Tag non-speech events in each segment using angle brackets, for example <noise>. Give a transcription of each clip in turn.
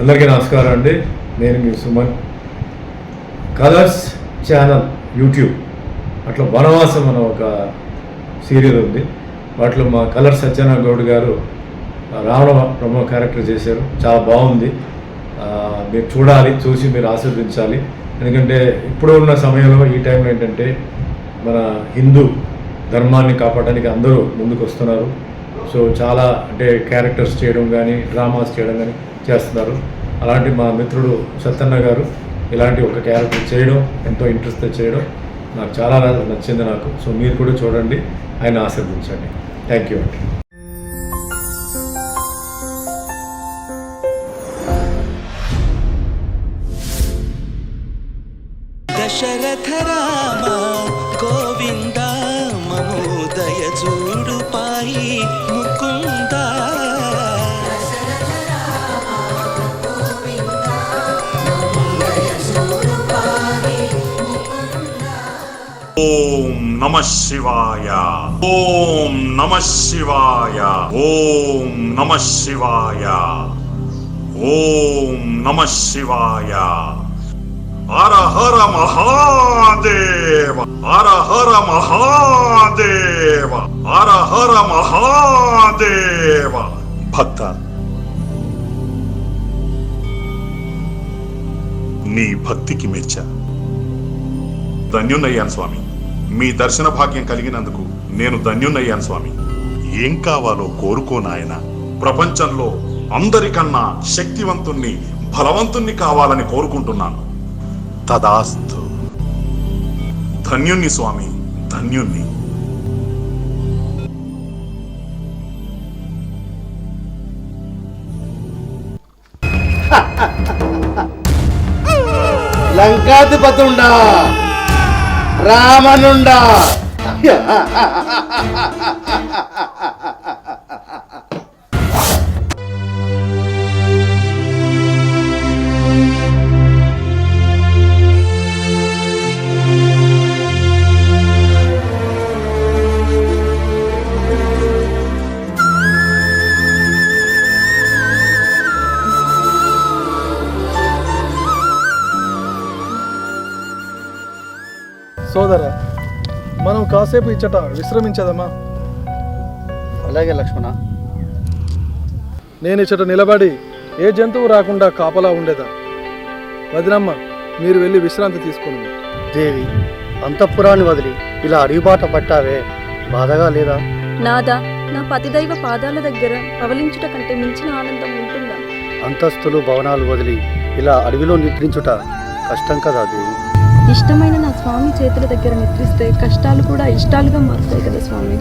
అందరికీ నమస్కారం అండి. నేను మీ సుమన్. Colours channel YouTube. అట్లా వనవాసం అనే ఒక సీరియల్ ఉంది. వాటిలో మా కలర్ సత్యనారాయణ గౌడ్ గారు రావణ ప్రమో క్యారెక్టర్ చేశారు. చాలా బాగుంది. మీరు చూడాలి చూసి మీరు ఆస్వాదించాలి. ఎందుకంటే ఇప్పుడు ఉన్న సమయంలో ఈ టైంలో ఏంటంటే మన హిందూ ధర్మాన్ని కాపాడడానికి అందరూ ముందుకు వస్తున్నారు సో చాలా అంటే క్యారెక్టర్స్ చేయడం కానీ డ్రామాస్ చేయడం కానీ చేస్తున్నారు. అలాంటి మా మిత్రుడు సత్తన్న గారు ఇలాంటి ఒక క్యారెక్టర్ చేయడం ఎంతో ఇంట్రెస్ట్తో చేయడం నాకు చాలా నచ్చింది నాకు. సో మీరు కూడా చూడండి. ఆయన ఆశీర్వదించండి. థ్యాంక్ యూ అండి. ఓం నమ శివాయ. ఓం నమ శివాయ. ఓం నమ శివాయ. హర హర మహాదేవ. హర హర మహాదేవ. హర హర మహాదేవ. భక్త నీ భక్తికి మెచ్చా. ధన్యున్నయ్యాను స్వామి. మీ దర్శన భాగ్యం కలిగినందుకు నేను ధన్యున్నయ్యాను స్వామి. ఏం కావాలో కోరుకో నాయన. ప్రపంచంలో అందరికన్నా శక్తివంతుణ్ణి బలవంతుణ్ణి కావాలని కోరుకుంటున్నాను. తదాస్తు. ధన్యుణ్ణి స్వామి ధన్యుణ్ణి. లంకాధిపతుండా రామనుండా. సోదర మనం కాసేపు ఇచ్చట విశ్రమించదమా అలాగే లక్ష్మణ. నేను ఇచ్చట నిలబడి ఏ జంతువు రాకుండా కాపలా ఉండేదా? వదినమ్మ మీరు వెళ్ళి విశ్రాంతి తీసుకుని దేవి అంతఃపురాన్ని వదిలి ఇలా అడిగిబాట పట్టావే బాధగా లేదా? నాదా నా పతిదైవ పాదాల దగ్గర పవలించుట కంటే మించిన ఆనందం ఉంటుందా? అంతస్తులు భవనాలు వదిలి ఇలా అడవిలో నిద్రించుట కష్టం కదా దేవి? ఇష్టమైన నా స్వామి చేతుల దగ్గర నిద్రిస్తే కష్టాలు కూడా ఇష్టాలుగా మారుతాయి కదా స్వామి.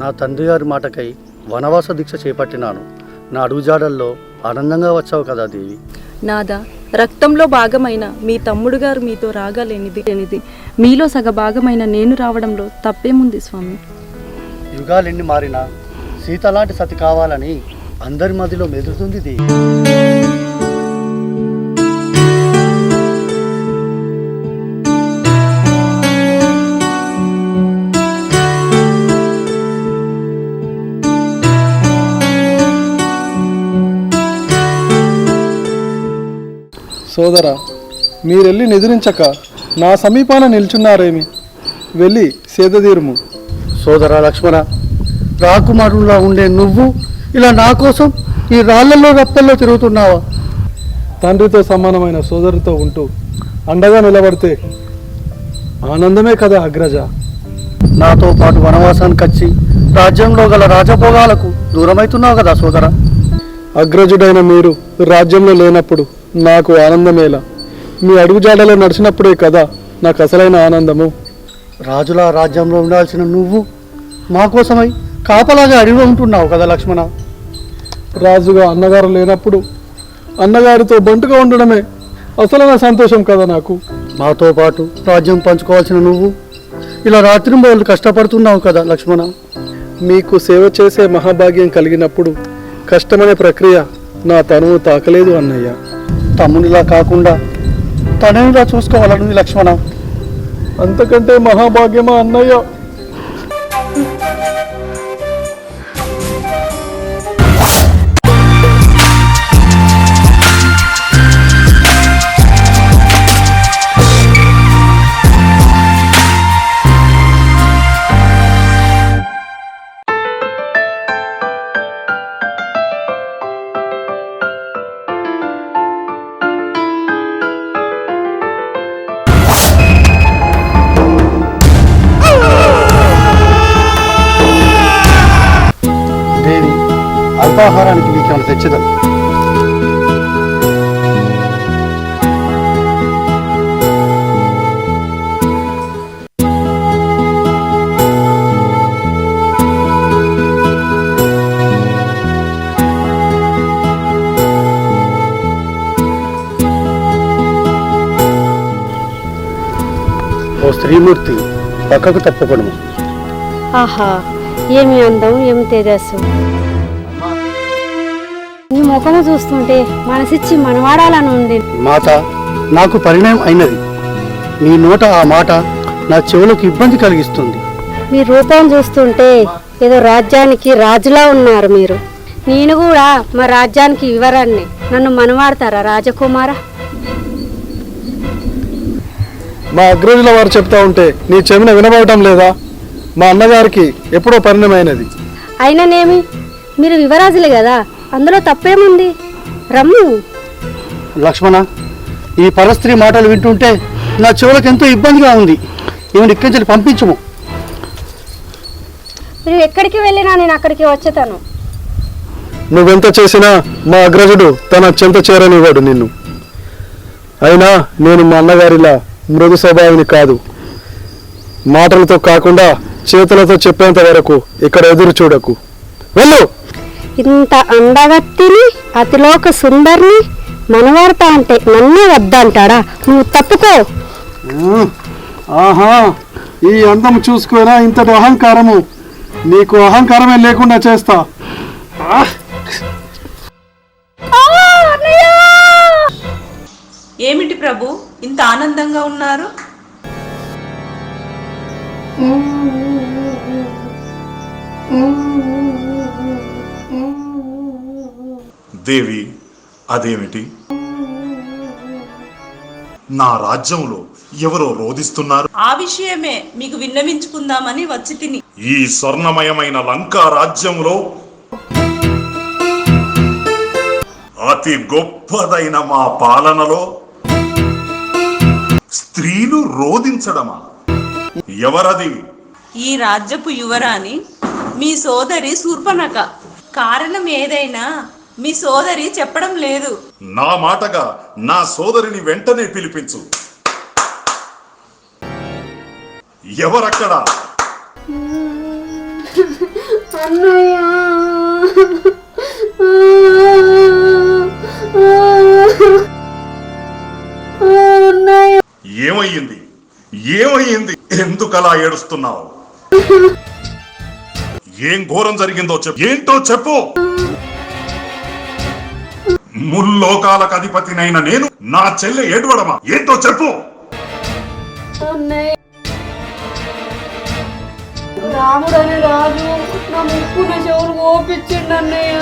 నా తండ్రి గారి మాటకై వనవాస దీక్ష చేపట్టినాను. నా అడుగుజాడల్లో ఆనందంగా వచ్చావు కదా దేవి. నాదా రక్తంలో భాగమైన మీ తమ్ముడు గారు మీతో రాగాలేనిది లేనిది. మీలో సగ భాగమైన నేను రావడంలో తప్పేముంది స్వామి? యుగాలెన్ని మారినా సీత లాంటి సతి కావాలని అందరి మధ్యలో మెదులుతుంది దేవి. సోదర మీరెళ్ళి నిద్రించక నా సమీపాన నిల్చున్నారేమి? వెళ్ళి సేదతీరుము. సోదర లక్ష్మణ రాకుమారులా ఉండే నువ్వు ఇలా నా కోసం ఈ రాళ్ళలో రప్పల్లో తిరుగుతున్నావా? తండ్రితో సమానమైన సోదరితో ఉంటూ అండగా నిలబడితే ఆనందమే కదా అగ్రజ. నాతో పాటు వనవాసానికి వచ్చి రాజ్యంలో గల రాజభోగాలకు దూరమవుతున్నావు కదా సోదర? అగ్రజుడైన మీరు రాజ్యంలో లేనప్పుడు నాకు ఆనందమేలా. మీ అడుగుజాడలో నడిచినప్పుడే కదా నాకు అసలైన ఆనందము. రాజుల రాజ్యంలో ఉండాల్సిన నువ్వు మా కోసమై కాపలాగా అడవిలో ఉంటున్నావు కదా లక్ష్మణ. రాజుగా అన్నగారు లేనప్పుడు అన్నగారితో బంటుగా ఉండడమే అసలైన సంతోషం కదా నాకు. మాతో పాటు రాజ్యం పంచుకోవాల్సిన నువ్వు ఇలా రాత్రింబోళ్ళు కష్టపడుతున్నావు కదా లక్ష్మణ. మీకు సేవ చేసే మహాభాగ్యం కలిగినప్పుడు కష్టమనే ప్రక్రియ నా తనువు తాకలేదు అన్నయ్య. తమ్మునిలా కాకుండా తనేలా చూసుకోవాలని లక్ష్మణ. అంతకంటే మహాభాగ్యమా అన్నయ్య? ఓ స్త్రీమూర్తి పక్కకు తప్పకూడము ఆహా ఏమి అందం ఏమి తేజస్సు. నీ ముఖము చూస్తుంటే మనసిచ్చి మనవాడాలని ఉంది. మాత నాకు పరిణయం అయినది. నీ నోట ఆ మాట నా చెవులకు ఇబ్బంది కలిగిస్తుంది. మీ రూపం చూస్తుంటే ఏదో రాజ్యానికి రాజులా ఉన్నారు మీరు. నేను కూడా మా రాజ్యానికి వివరాన్ని. నన్ను మనవాడతారా రాజకుమారా? మా అగ్రజుల వారు చెప్తా ఉంటే నీ చెవిన వినబడటం లేదా? మా అన్నగారికి ఎప్పుడో పరిణయమైనది. అయిననేమి? మీరు యువరాజులే కదా అందులో తప్పేముంది? రమ్ము. లక్ష్మణ ఈ పరస్త్రీ మాటలు వింటుంటే నా చెవులకు ఎంతో ఇబ్బందిగా ఉంది. ఈమెను ఇక్కడి నుంచి పంపించము? మీరు ఎక్కడికి వెళ్ళినా నేను అక్కడికి వచ్చేతాను. నువ్వెంత చేసినా మా అగ్రజుడు తన చెంత చేరనివ్వడు నిన్ను. అయినా నేను మా అన్నగారిలా మృదు స్వభావిని కాదు. మాటలతో కాకుండా చేతులతో చెప్పేంత వరకు ఇక్కడ ఎదురు చూడకు. వెళ్ళు! ఇంత అందగత్తిని అతిలోక సుందరిని మనవాడతా అంటే నన్నే వద్దంటాడా? నువ్వు తప్పుకో! ఆహా! ఈ అందం చూసుకోనా ఇంతటి అహంకారము? నీకు అహంకారమే లేకుండా చేస్తా. ఏమిటి ప్రభు? ఇంత ఆనందంగా ఉన్నారు? దేవి అదేమిటి? నా రాజ్యంలో ఎవరో రోధిస్తున్నారు? ఆ విషయమే మీకు విన్నవించుకుందామని వచ్చి తిని. ఈ స్వర్ణమయమైన లంకా రాజ్యంలో అతి గొప్పదైన మా పాలనలో స్త్రీలు రోధించడమా? ఎవరది? ఈ రాజ్యపు యువరాణి మీ సోదరి శూర్పణక. కారణం ఏదైనా మీ సోదరి చెప్పడం లేదు. నా మాటగా నా సోదరిని వెంటనే పిలిపించు. ఎవరక్కడ? ఏమయ్యింది ఏమయ్యింది ఎందుకలా ఏడుస్తున్నావు? ఏం ఘోరం జరిగిందో చెప్పు. ఏంటో చెప్పు. ముల్లోకాలకు అధిపతినైన నేను నా చెల్లె ఏడవడమా? ఏంటో చెప్పు. రాముడని రాజు నా ముక్కున చెవులు ఓపించిండు అన్నయ్య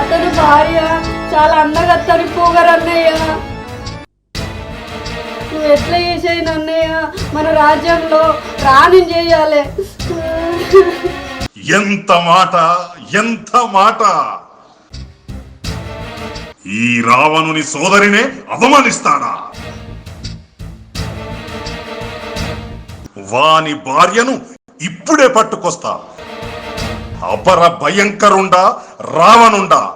అతని భార్య చాలా అందంగా తరిపోగారు నువ్వు ఎట్లా చేసేయి నన్నయ్య? మన రాజ్యంలో రాణి చేయాలి. ఎంత మాట ఎంత మాట? ఈ రావణుని సోదరినే అవమానిస్తాడా? వాని భార్యను ఇప్పుడే పట్టుకొస్తా. అపర భయంకరుండా రావణుండా.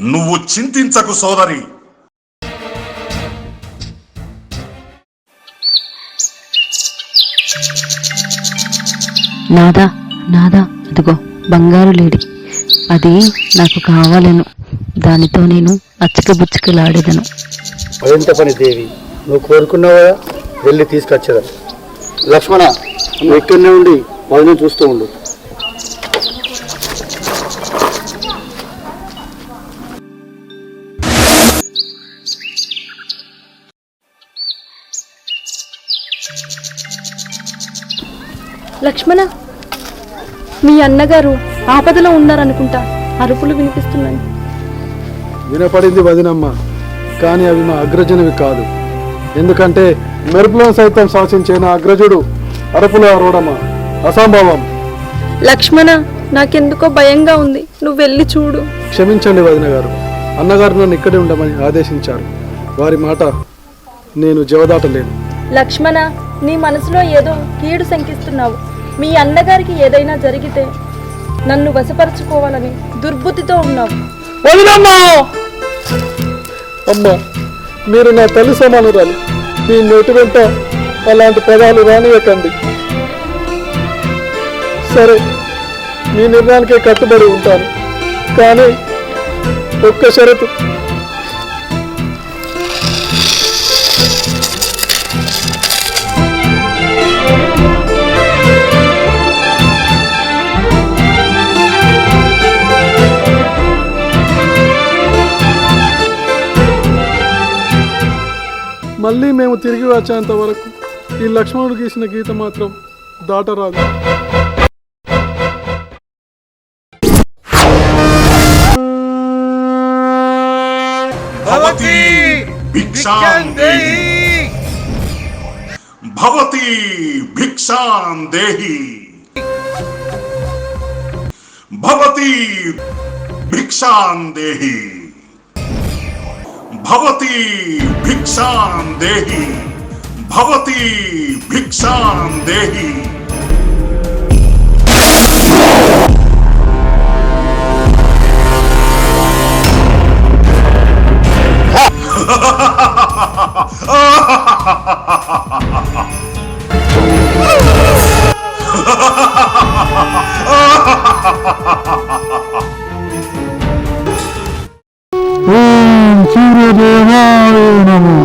నువ్వు చింతించకు సోదరి. నాదా నాదా అదిగో బంగారు లేడి. అది నాకు కావాలను. దానితో నేను అచ్చకబుచ్చకలాడేదను. అదెంత పని దేవి? నువ్వు కోరుకున్నావు? వెళ్ళి తీసుకొచ్చదా లక్ష్మణ నువ్వు ఇక్కడనే ఉండి వదిన చూస్తూ ఉండు. లక్ష్మణ మీ అన్నగారు ఆపదలో ఉన్నారనుకుంటా అరుపులు వినిపిస్తున్నాయి. వినపడింది వదినమ్మ కానీ అవి మా అగ్రజనవి కాదు. ఎందుకంటే మెరుపులో సైతం శాసించే నా అగ్రజుడు అరపుల రోడమ్మ అసంభవం. లక్ష్మణ నాకెందుకో భయంగా ఉంది. నువ్వు వెళ్ళి చూడు. క్షమించండి వదిన గారు అన్నగారు నన్ను ఇక్కడే ఉండమని ఆదేశించారు. వారి మాట నేను జవదాటలేను. లక్ష్మణ నీ మనసులో ఏదో కీడు శంకిస్తున్నావు. మీ అన్నగారికి ఏదైనా జరిగితే నన్ను వశపరచుకోవాలని దుర్బుద్ధితో ఉన్నావు. వదినమ్మా! అమ్మా మీరు నా తల్లి సమానురాలు. మీ నోటి వెంట అలాంటి పదాలు రానియకండి. సరే మీ నిర్ణయానికే కట్టుబడి ఉంటాను. కానీ ఒక్క షరతు. మళ్ళీ మేము తిరిగి వచ్చేంత వరకు ఈ లక్ష్మణుడు గీసిన గీత మాత్రం దాటరాదు. భవతి భిక్షాం దేహి భవతి భిక్షాం దేహి భవతి భిక్షాం దేహి భవతి భిక్షాం దేహి భవతి భిక్షాం దేహి ఓం సూర్యదేవాయ నమః అన్నయ్య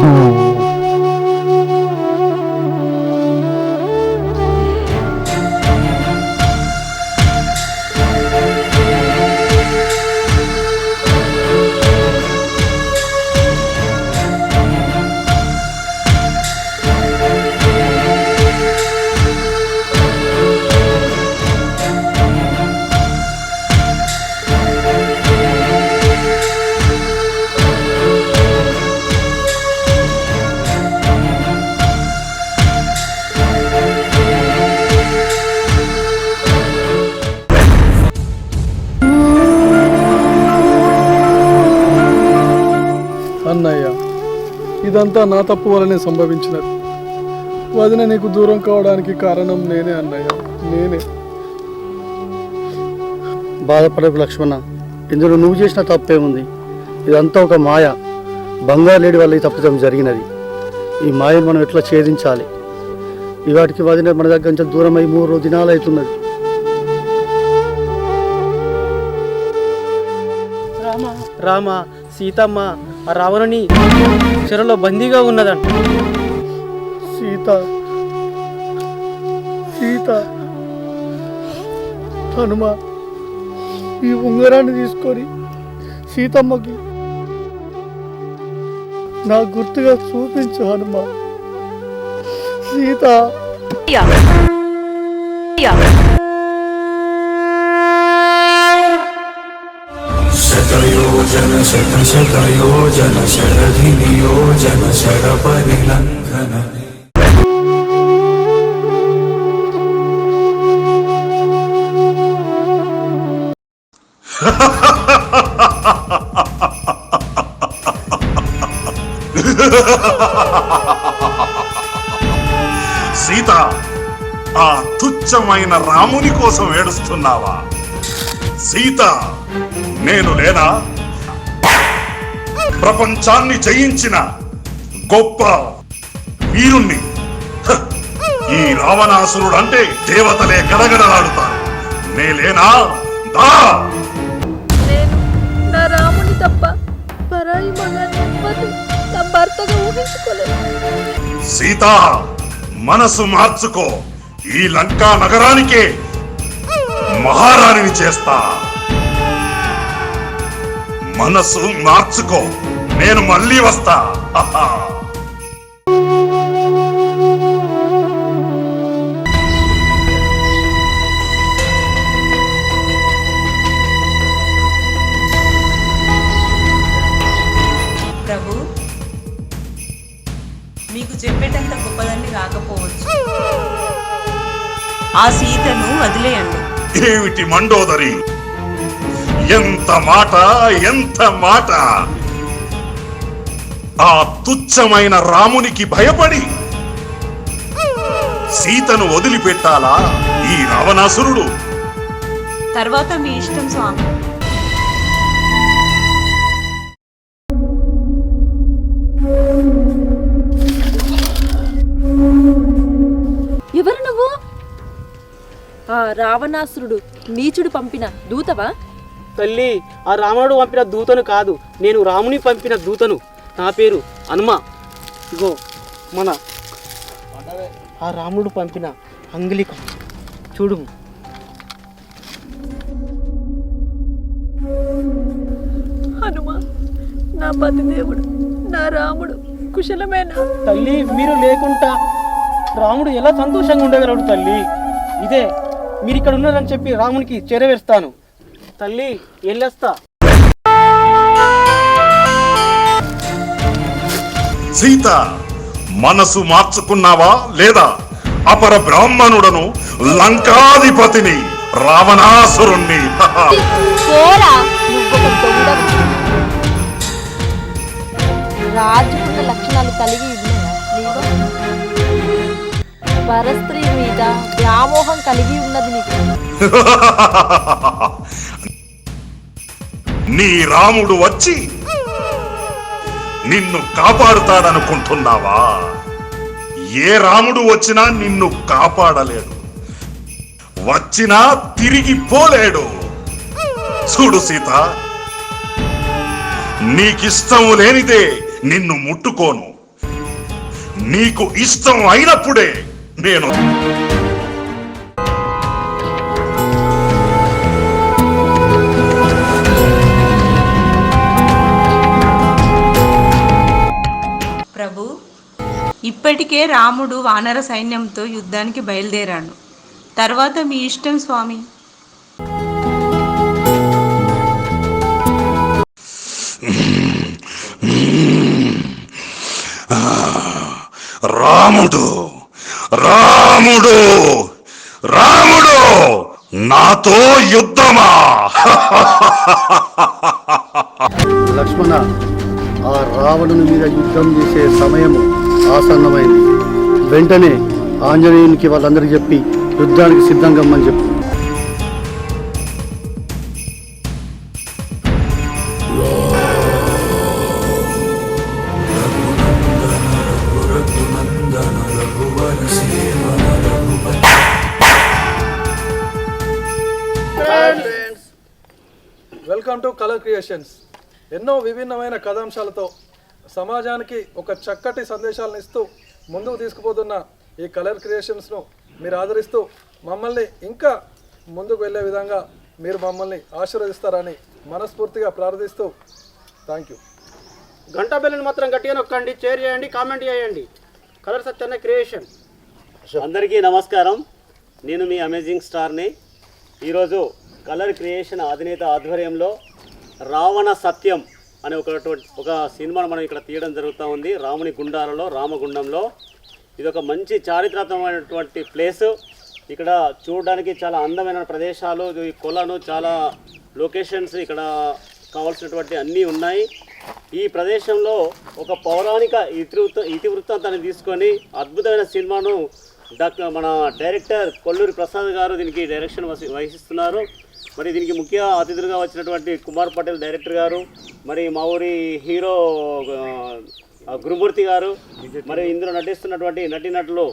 నా తప్పు వలనే సంభవించినది. వదిన నీకు దూరం కావడానికి కారణం నేనే అన్నయ్య. నేనే. బాధపడకు లక్ష్మణ. ఇందులో నువ్వు చేసిన తప్పే ఉంది ఇదంతా ఒక మాయ. బంగారు లేడి వల్ల ఈ తప్పిదం జరిగినది. ఈ మాయను మనం ఎట్లా ఛేదించాలి? ఇవాటికి వదిన మన దగ్గర నుంచి దూరమై మూడు రోజు దినాలు అవుతున్నది రామ సీతమ్మ రావణుని. చెరలో బందీగా ఉన్నదంట. సీత సీత హనుమ ఈ ఉంగరాన్ని తీసుకొని సీతమ్మకి నా గుర్తుగా చూపించు హనుమ. సీత. శతయోజన శత శతయోజన శరధి నియోజన శర పరిలంఘన సీత ఆ తుచ్చమైన రాముని కోసం ఏడుస్తున్నావా? సీత నేను లేనా? ప్రపంచాన్ని జయించిన గొప్ప వీరుణ్ణి! ఈ రావణాసురుడు అంటే దేవతలే గడగడలాడుతారు. నే లేనా దా నా రాముని తప్ప పరాయి మగాన్ని ఎవ్వరిని నా భర్తగా ఊహించుకోలేదు సీత మనసు మార్చుకో. ఈ లంకా నగరానికే మహారాణిని చేస్తా. మనసు మార్చుకో. నేను మళ్ళీ వస్తా. ప్రభు మీకు చెప్పేటంత గొప్పదాన్ని కాకపోవచ్చు. ఆ సీతను వదిలేయండి. ఏమిటి మండోదరి? ఎంత మాట ఎంత మాట? ఆ తుచ్చమైన రామునికి భయపడి సీతను వదిలిపెట్టాలా ఈ రావణాసురుడు? తర్వాత మీ ఇష్టం స్వామి. ఎవరు నువ్వు? ఆ రావణాసురుడు నీచుడు పంపిన దూతవా? తల్లి ఆ రావణుడు పంపిన దూతను కాదు నేను రాముని పంపిన దూతను. నా పేరు హనుమ. ఇగో మన ఆ రాముడు పంపిన అంగులిక. చూడు. హనుమ నా పతిదేవుడు నా రాముడు కుశలమేనా? తల్లి మీరు లేకుండా రాముడు ఎలా సంతోషంగా ఉండగలడు తల్లి? ఇదే మీరు ఇక్కడ ఉన్నారని చెప్పి రామునికి చేరవేస్తాను తల్లి వెళ్ళేస్తా సీత మనసు మార్చుకున్నావా లేదా? అపర బ్రాహ్మణుడను లంకాధిపతిని రావణాసురుణ్ణి. రాజుకున్న లక్షణాలు కలిగి పరస్త్రీ మీద వ్యామోహం కలిగి ఉన్నది నీకు. <laughs> నీ రాముడు వచ్చి నిన్ను కాపాడుతాడనుకుంటున్నావా? ఏ రాముడు వచ్చినా నిన్ను కాపాడలేడు. వచ్చినా తిరిగి పోలేడు. చూడు సీత నీకిష్టం లేనిదే నిన్ను ముట్టుకోను. నీకు ఇష్టం అయినప్పుడే నేను ఇప్పటికే రాముడు వానర సైన్యంతో యుద్ధానికి బయలుదేరాడు. తర్వాత మీ ఇష్టం స్వామి. రాముడు రాముడు రాముడు నాతో యుద్ధమా? లక్ష్మణ ఆ రావణుని మీద యుద్ధం చేసే సమయము ఆసన్నమైంది. వెంటనే ఆంజనేయునికి వాళ్ళందరికీ చెప్పి యుద్ధానికి సిద్ధంగా అని చెప్పు. వెల్కమ్ టు కలర్ క్రియేషన్స్ ఎన్నో విభిన్నమైన కథాంశాలతో సమాజానికి ఒక చక్కటి సందేశాలను ఇస్తూ ముందుకు తీసుకుపోతున్న ఈ కలర్ క్రియేషన్స్ను మీరు ఆదరిస్తూ మమ్మల్ని ఇంకా ముందుకు వెళ్ళే విధంగా మీరు మమ్మల్ని ఆశీర్వదిస్తారని మనస్ఫూర్తిగా ప్రార్థిస్తూ థ్యాంక్ యూ గంట బెల్లని మాత్రం గట్టిగా నొక్కండి షేర్ చేయండి కామెంట్ చేయండి. Colour Satyanna creation. అందరికీ నమస్కారం. నేను మీ అమేజింగ్ స్టార్ని ఈరోజు కలర్ క్రియేషన్ అధినేత ఆధ్వర్యంలో రావణ సత్యం అనే ఒక ఒక సినిమాను మనం ఇక్కడ తీయడం జరుగుతూ ఉంది. రాముని గుండాలలో రామగుండంలో. ఇది ఒక మంచి చారిత్రాత్మకమైనటువంటి ప్లేసు. ఇక్కడ చూడడానికి చాలా అందమైన ప్రదేశాలు. ఈ కొలను చాలా లొకేషన్స్ ఇక్కడ కావాల్సినటువంటి అన్నీ ఉన్నాయి. ఈ ప్రదేశంలో ఒక పౌరాణిక ఇతివృత్త ఇతివృత్తాంతాన్ని తీసుకొని అద్భుతమైన సినిమాను డాక్టర్ మన డైరెక్టర్ కొల్లూరి ప్రసాద్ గారు దీనికి డైరెక్షన్ వహిస్తున్నారు. మరి దీనికి ముఖ్య అతిథులుగా వచ్చినటువంటి కుమార్ పటేల్ డైరెక్టర్ గారు మరి మా ఊరి హీరో గురుమూర్తి గారు మరి ఇందులో నటిస్తున్నటువంటి నటీనటులు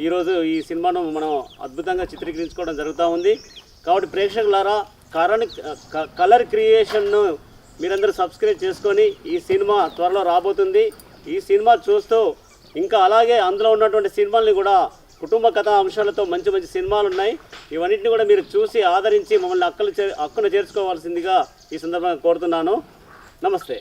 ఈరోజు ఈ సినిమాను మనం అద్భుతంగా చిత్రీకరించుకోవడం జరుగుతూ ఉంది. కాబట్టి ప్రేక్షకులారా కరణ్ క- కలర్ క్రియేషన్ను మీరందరూ సబ్స్క్రైబ్ చేసుకొని ఈ సినిమా త్వరలో రాబోతుంది. ఈ సినిమా చూస్తూ ఇంకా అలాగే అందులో ఉన్నటువంటి సినిమాల్ని కూడా కుటుంబ కథా అంశాలతో మంచి మంచి సినిమాలు ఉన్నాయి ఇవన్నింటిని కూడా మీరు చూసి ఆదరించి మమ్మల్ని అక్కలు చే అక్కును చేర్చుకోవాల్సిందిగా ఈ సందర్భంగా కోరుతున్నాను. నమస్తే.